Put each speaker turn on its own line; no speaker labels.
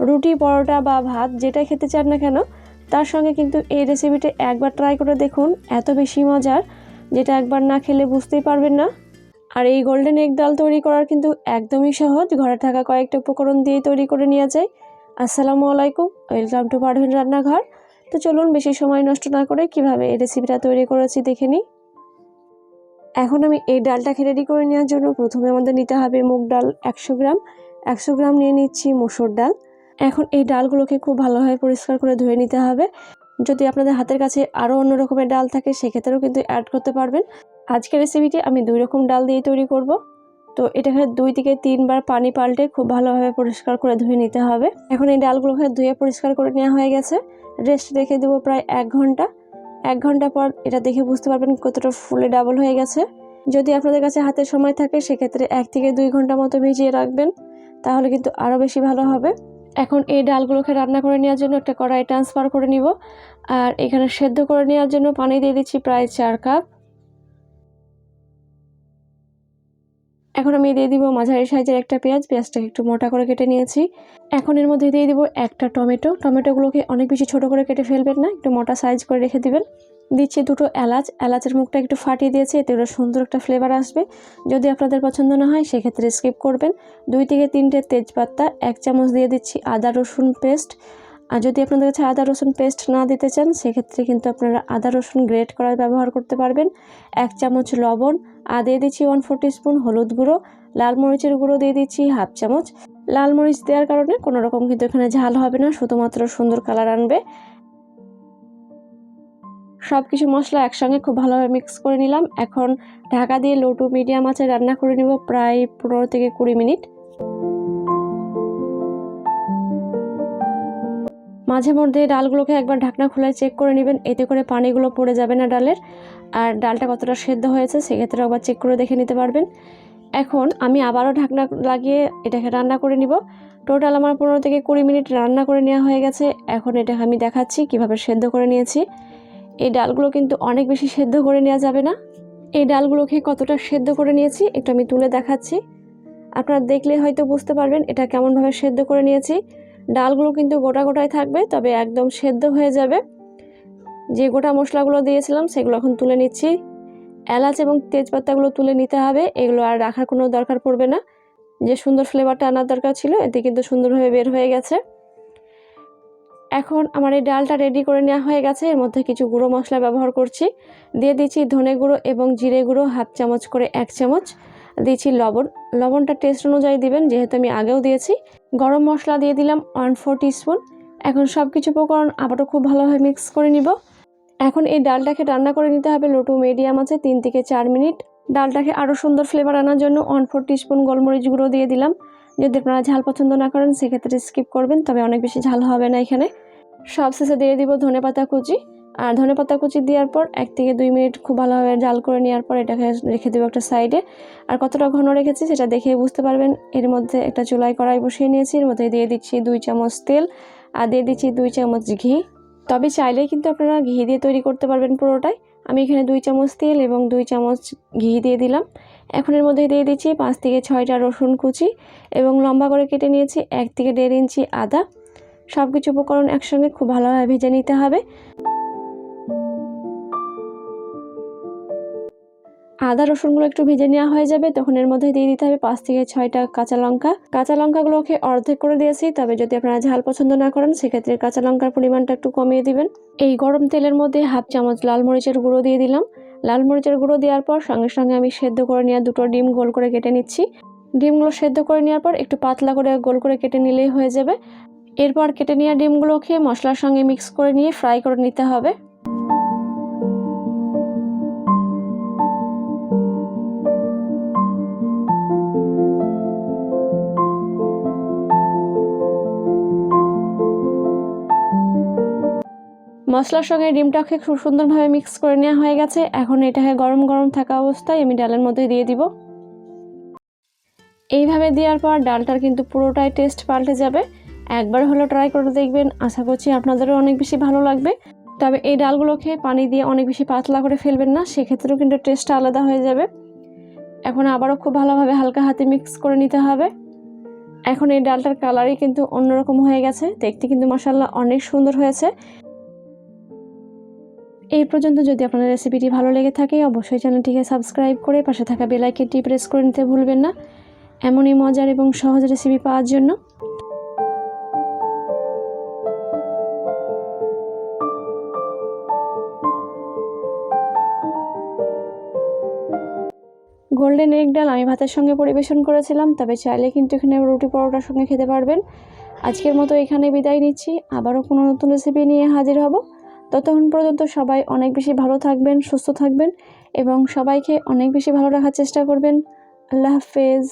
রুটি, পরোটা বা ভাত যেটা খেতে চান না কেন, তার সঙ্গে কিন্তু এই রেসিপিটা একবার ট্রাই করে দেখুন, এত বেশি মজার, যেটা একবার না খেলে বুঝতেই পারবেন না। আর এই গোল্ডেন এগ ডাল তৈরি করার কিন্তু একদমই সহজ, ঘরে থাকা কয়েকটা উপকরণ দিয়ে তৈরি করে নেওয়া যায়। আসসালামু আলাইকুম ওয়েলকাম টু পারভিন রান্নাঘর। তো চলুন বেশি সময় নষ্ট না করে কীভাবে এই রেসিপিটা তৈরি করেছি দেখে নিই। এখন আমি এই ডালটাকে রেডি করে নেওয়ার জন্য প্রথমে আমাদের নিতে হবে মুগ ডাল একশো গ্রাম। একশো গ্রাম নিয়ে নিচ্ছি মুসুর ডাল। এখন এই ডালগুলোকে খুব ভালোভাবে পরিষ্কার করে ধুয়ে নিতে হবে। যদি আপনাদের হাতের কাছে আরও অন্য রকমের ডাল থাকে, সেক্ষেত্রেও কিন্তু অ্যাড করতে পারবেন। আজকের রেসিপিটি আমি দুই রকম ডাল দিয়ে তৈরি করব। তো এটাকে দুই থেকে তিনবার পানি পাল্টে খুব ভালোভাবে পরিষ্কার করে ধুয়ে নিতে হবে। এখন এই ডালগুলোকে ধুয়ে পরিষ্কার করে নেওয়া হয়ে গেছে। রেস্ট রেখে দেবো প্রায় এক ঘণ্টা। এক ঘণ্টা পর এটা দেখে বুঝতে পারবেন কতটা ফুলে ডাবল হয়ে গেছে। যদি আপনাদের কাছে হাতের সময় থাকে, সেক্ষেত্রে এক থেকে দুই ঘণ্টা মতো ভিজিয়ে রাখবেন। তাহলে কিন্তু আরও বেশি ভালো হবে। এখন এই ডালগুলোকে রান্না করে নেওয়ার জন্য একটা কড়াই ট্রান্সফার করে নিব। আর এখানে সেদ্ধ করে নেওয়ার জন্য পানি দিয়ে দিচ্ছি প্রায় চার কাপ। এখন আমি দিয়ে দিব মাঝারি সাইজের একটা পেঁয়াজ, পেঁয়াজটাকে একটু মোটা করে কেটে নিয়েছি। এখন এর মধ্যে দিয়ে দিব একটা টমেটো। টমেটোগুলোকে অনেক বেশি ছোট করে কেটে ফেলবেন না, একটু মোটা সাইজ করে রেখে দিবেন। দিচ্ছি দুটো এলাচ। এলাচের মুখটা একটু ফাটিয়ে দিয়েছি, এতে করে সুন্দর একটা ফ্লেভার আসবে। যদি আপনাদের পছন্দ না হয়, সেক্ষেত্রে স্কিপ করবেন। দুই থেকে তিনটে তেজপাতা, এক চামচ দিয়ে দিচ্ছি আদা রসুন পেস্ট আর যদি আপনাদের কাছে আদা রসুন পেস্ট না দিতে চান, সেক্ষেত্রে কিন্তু আপনারা আদা রসুন গ্রেট করার ব্যবহার করতে পারবেন। এক চামচ লবণ, আর দিয়ে দিচ্ছি ওয়ান ফোর স্পুন হলুদ গুঁড়ো। লাল মরিচের গুঁড়ো দিয়ে দিচ্ছি হাফ চামচ। লাল মরিচ দেওয়ার কারণে কোনো রকম কিন্তু এখানে ঝাল হবে না, শুধুমাত্র সুন্দর কালার আনবে। সব কিছু মশলা একসঙ্গে খুব ভালোভাবে মিক্স করে নিলাম। এখন ঢাকা দিয়ে লো টু মিডিয়াম আছে রান্না করে নিব প্রায় পনেরো থেকে কুড়ি মিনিট। মাঝে মধ্যে ডালগুলোকে একবার ঢাকনা খুলে চেক করে নেবেন, এতে করে পানিগুলো পড়ে যাবে না ডালের। আর ডালটা কতটা সেদ্ধ হয়েছে সেক্ষেত্রে আবার চেক করে দেখে নিতে পারবেন। এখন আমি আবারও ঢাকনা লাগিয়ে এটাকে রান্না করে নিব। টোটাল আমার পনেরো থেকে কুড়ি মিনিট রান্না করে নেওয়া হয়ে গেছে। এখন এটা আমি দেখাচ্ছি কীভাবে সেদ্ধ করে নিয়েছি। এই ডালগুলো কিন্তু অনেক বেশি সেদ্ধ করে নেওয়া যাবে না। এই ডালগুলোকে কতটা সেদ্ধ করে নিয়েছি একটু আমি তুলে দেখাচ্ছি। আপনারা দেখলে হয়তো বুঝতে পারবেন এটা কেমনভাবে সেদ্ধ করে নিয়েছি। ডালগুলো কিন্তু গোটা গোটায় থাকবে, তবে একদম সেদ্ধ হয়ে যাবে। যে গোটা মশলাগুলো দিয়েছিলাম সেগুলো এখন তুলে নিচ্ছি। এলাচ এবং তেজপাতাগুলো তুলে নিতে হবে, এগুলো আর রাখার কোনো দরকার পড়বে না। যে সুন্দর ফ্লেভারটা আনার দরকার ছিল, এতে কিন্তু সুন্দরভাবে বের হয়ে গেছে। এখন আমার এই ডালটা রেডি করে নেওয়া হয়ে গেছে, এর মধ্যে কিছু গুঁড়ো মশলা ব্যবহার করছি। দিয়ে দিচ্ছি ধনে গুঁড়ো এবং জিরে গুঁড়ো, হাফ চামচ করে এক চামচ। দিচ্ছি লবণ। লবণটা টেস্ট অনুযায়ী দিবেন, যেহেতু আমি আগেও দিয়েছি। গরম মশলা দিয়ে দিলাম ওয়ান ফোর স্পুন এখন সব কিছু উপকরণ আবারও খুব ভালোভাবে মিক্স করে নিব। এখন এই ডালটাকে রান্না করে নিতে হবে লোটু মিডিয়াম আছে, তিন থেকে চার মিনিট। ডালটাকে আরও সুন্দর ফ্লেভার আনার জন্য ওয়ান ফোর স্পুন গোলমরিচ গুঁড়ো দিয়ে দিলাম। যদি আপনারা ঝাল পছন্দ না করেন, সেক্ষেত্রে স্কিপ করবেন, তবে অনেক বেশি ঝাল হবে না এখানে। সব শেষে দিয়ে দিব ধনে পাতা কুচি। আর ধনে পাতা কুচি দেওয়ার পর এক থেকে দুই মিনিট খুব ভালোভাবে জাল করে নেওয়ার পর এটাকে রেখে দেবো একটা সাইডে আর কতটা ঘন রেখেছি সেটা দেখে বুঝতে পারবেন। এর মধ্যে একটা চুলাই কড়াই বসিয়ে নিয়েছি। এর মধ্যে দিয়ে দিচ্ছি দুই চামচ তেল আর দিয়ে দিচ্ছি দুই চামচ ঘি। তবে চাইলেই কিন্তু আপনারা ঘি দিয়ে তৈরি করতে পারবেন পুরোটাই। আমি এখানে দুই চামচ তেল এবং দুই চামচ ঘি দিয়ে দিলাম। এখন এর মধ্যে দিয়ে দিচ্ছি পাঁচ থেকে ছয়টা রসুন কুচি এবং লম্বা করে কেটে নিয়েছি এক থেকে দেড় ইঞ্চি আদা। সব কিছু উপকরণ একসঙ্গে খুব ভালোভাবে ভেজে নিতে হবে। আদা, রসুনগুলো একটু ভেজে নেওয়া হয়ে যাবে। তখন এর মধ্যে দিয়ে দিতে হবে পাঁচ থেকে ছয়টা কাঁচা লঙ্কা। কাঁচা লঙ্কাগুলোকে অর্ধেক করে দিয়েছি, তবে যদি আপনারা ঝাল পছন্দ না করেন, সেক্ষেত্রে কাঁচা লঙ্কার পরিমাণটা একটু কমিয়ে দিবেন। এই গরম তেলের মধ্যে হাফ চামচ লাল মরিচের গুঁড়ো দিয়ে দিলাম। লাল মরিচের গুঁড়ো দেওয়ার পর সঙ্গে সঙ্গে আমি সেদ্ধ করে নেওয়া দুটো ডিম গোল করে কেটে নিচ্ছি। ডিমগুলো সেদ্ধ করে নেওয়ার পর একটু পাতলা করে গোল করে কেটে নিলেই হয়ে যাবে। এরপর কেটে নেওয়া ডিমগুলোকে মশলার সঙ্গে মিক্স করে নিয়ে ফ্রাই করে নিতে হবে। মশলার সঙ্গে ডিমটাকে খুব সুন্দরভাবে মিক্স করে নেওয়া হয়ে গেছে। এখন এটাকে গরম গরম থাকা অবস্থায় আমি ডালের মধ্যে দিয়ে দিব। এইভাবে দেওয়ার পর ডালটার কিন্তু পুরোটাই টেস্ট পাল্টে যাবে। একবার হলো ট্রাই করে দেখবেন। আশা করছি আপনাদেরও অনেক বেশি ভালো লাগবে। তবে এই ডালগুলোকে পানি দিয়ে অনেক বেশি পাতলা করে ফেলবেন না, সেক্ষেত্রেও কিন্তু টেস্টটা আলাদা হয়ে যাবে। এখন আবারও খুব ভালোভাবে হালকা হাতে মিক্স করে নিতে হবে। এখন এই ডালটার কালারই কিন্তু অন্যরকম হয়ে গেছে। দেখতে কিন্তু মশাল্লা অনেক সুন্দর হয়েছে। এই পর্যন্ত যদি আপনার রেসিপিটি ভালো লেগে থাকে, অবশ্যই চ্যানেলটিকে সাবস্ক্রাইব করে পাশে থাকা বেলাইকেনটি প্রেস করে নিতে ভুলবেন না। এমনই মজার এবং সহজ রেসিপি পাওয়ার জন্য। গোল্ডেন এগ ডাল আমি ভাতের সঙ্গে পরিবেশন করেছিলাম, তবে চাইলে কিন্তু এখানে রুটি পরোটার সঙ্গে খেতে পারবেন। আজকের মতো এখানে বিদায় নিচ্ছি। আবারও কোনো নতুন রেসিপি নিয়ে হাজির হব। ততক্ষণ পর্যন্ত সবাই অনেক বেশি ভালো থাকবেন, সুস্থ থাকবেন এবং সবাইকে অনেক বেশি ভালো রাখার চেষ্টা করবেন। আল্লাহ হাফেজ।